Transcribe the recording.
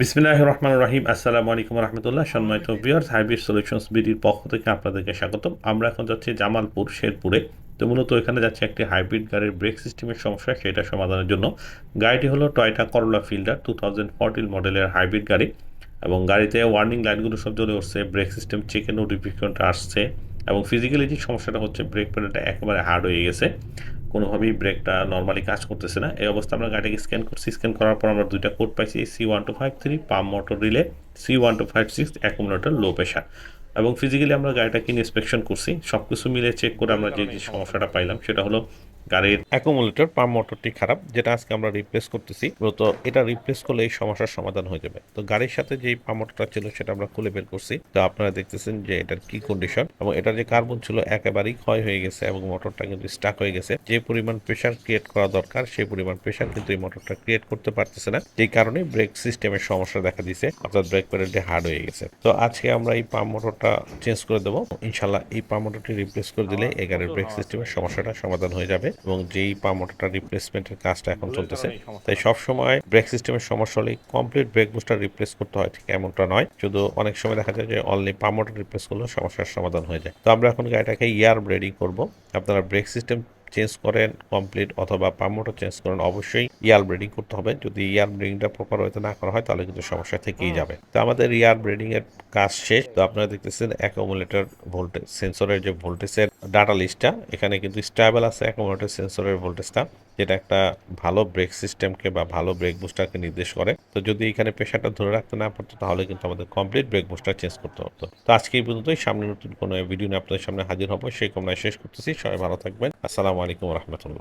বিসমিল্লাহ রহমান রহিম আসসালামু আলাইকুম রহমতুল্লাহ সম্মানিত ভিউয়ার্স, হাইব্রিড সলিউশনস বিডির পক্ষ থেকে আপনাদেরকে স্বাগতম। আমরা এখন যাচ্ছি জামালপুর, শেরপুরে। তো মূলত এখানে যাচ্ছে একটি হাইব্রিড গাড়ির ব্রেক সিস্টেমের সমস্যা, সেটা সমাধানের জন্য। গাড়িটি হলো Toyota Corolla Fielder, two thousand fourteen মডেলের হাইব্রিড গাড়ি। এবং গাড়িতে ওয়ার্নিং লাইটগুলো সব জ্বলে উঠছে, ব্রেক সিস্টেম চেকের নোটিফিকেশনটা আসছে। এবং ফিজিক্যালি যে সমস্যাটা হচ্ছে, ব্রেক প্যাডেলটা একেবারে হার্ড হয়ে গেছে। কোনোভাবেই ব্রেকটা নর্মালি কাজ করতেছে না। এই অবস্থা আমরা গাড়িকে স্ক্যান করছি। স্ক্যান করার পর আমরা দুইটা কোড পাইছি C one two five three pump motor relay C one two five six accumulator low pressure এবং ফিজিক্যালি আমরা গাড়িটাকে ইন্সপেকশন করছি। সব কিছু মিলে চেক করে আমরা যে সমস্যাটা পাইলাম, সেটা হলো গাড়ির অ্যাকুমুলেটর, পাম্প মোটরটি খারাপ, যেটা আজকে আমরা রিপ্লেস করতেছি। মূলত এটা রিপ্লেস করলে এই সমস্যার সমাধান হয়ে যাবে। তো গাড়ির সাথে যেই পাম্প মোটরটা ছিল সেটা আমরা খুলে বের করছি। তো আপনারা দেখতেছেন যে এটার কি কন্ডিশন এবং এটার যে কার্বন ছিল একেবারেই ক্ষয় হয়ে গেছে এবং মোটরটা কিন্তু স্টাক হয়ে গেছে। যে পরিমাণ প্রেশার ক্রিয়েট করা দরকার, সেই পরিমাণ প্রেশার কিন্তু এই মোটরটা ক্রিয়েট করতে পারতেছে না। যেই কারণে ব্রেক সিস্টেমের সমস্যা দেখা দিছে অর্থাৎ ব্রেক প্যাডেলটি হার্ড হয়ে গেছে। তো আজকে আমরা এই পাম্প মোটরটা চেঞ্জ করে দেবো। ইনশাল্লাহ এই পাম্প মোটরটি রিপ্লেস করে দিলে এই গাড়ির ব্রেক সিস্টেমের সমস্যাটা সমাধান হয়ে যাবে। এবং যেই পাম্প মোটরটা রিপ্লেসমেন্টের কাজটা এখন চলতেছে তাই সব সময় ব্রেক সিস্টেমের সমস্যা হলে কমপ্লিট ব্রেক বুস্টার রিপ্লেস করতে হয় ঠিক এমনটা নয়। শুধু অনেক সময় দেখা যায় যে অনলি পাম্প মোটর রিপ্লেস করলে সমস্যার সমাধান হয়ে যায়। তো আমরা এখন গাড়িটাকে ইয়ার ব্রেডিং করব। আপনারা ব্রেক সিস্টেম চেঞ্জ করেন কমপ্লিট অথবা পাম্প মোটর চেঞ্জ করেন অবশ্যই ইয়ার ব্রেডিং করতে হবে। যদি ইয়ার ব্রিডিংটা প্রপার হয়তো না করা হয় তাহলে কিন্তু সমস্যা থেকেই যাবে। তো আমাদের ইয়ার ব্রেডিং এর কাজ শেষ। তো আপনারা দেখতেছেন অ্যাকোমুলেটর ভোল্টেজ সেন্সরের যে ভোল্টেজের ডাটা লিস্টটা এখানে কিন্তু স্টেবল আছে অ্যাকোমুলেটর সেন্সরের ভোল্টেজটা যেটা একটা ভালো ব্রেক সিস্টেমকে বা ভালো ব্রেক বুস্টারকে নির্দেশ করে। তো যদি এখানে প্রেশারটা ধরে রাখতে না পারতো, তাহলে কিন্তু আমাদের কমপ্লিট ব্রেক বুস্টার চেঞ্জ করতে হতো। তো আজকে এই পর্যন্তই। সামনে নতুন কোনো ভিডিও নিয়ে আপনাদের সামনে হাজির হব। সেই কমনায় শেষ করতেছি। সবাই ভালো থাকবেন। আসসালামু আলাইকুম রহমতুল্লাহ।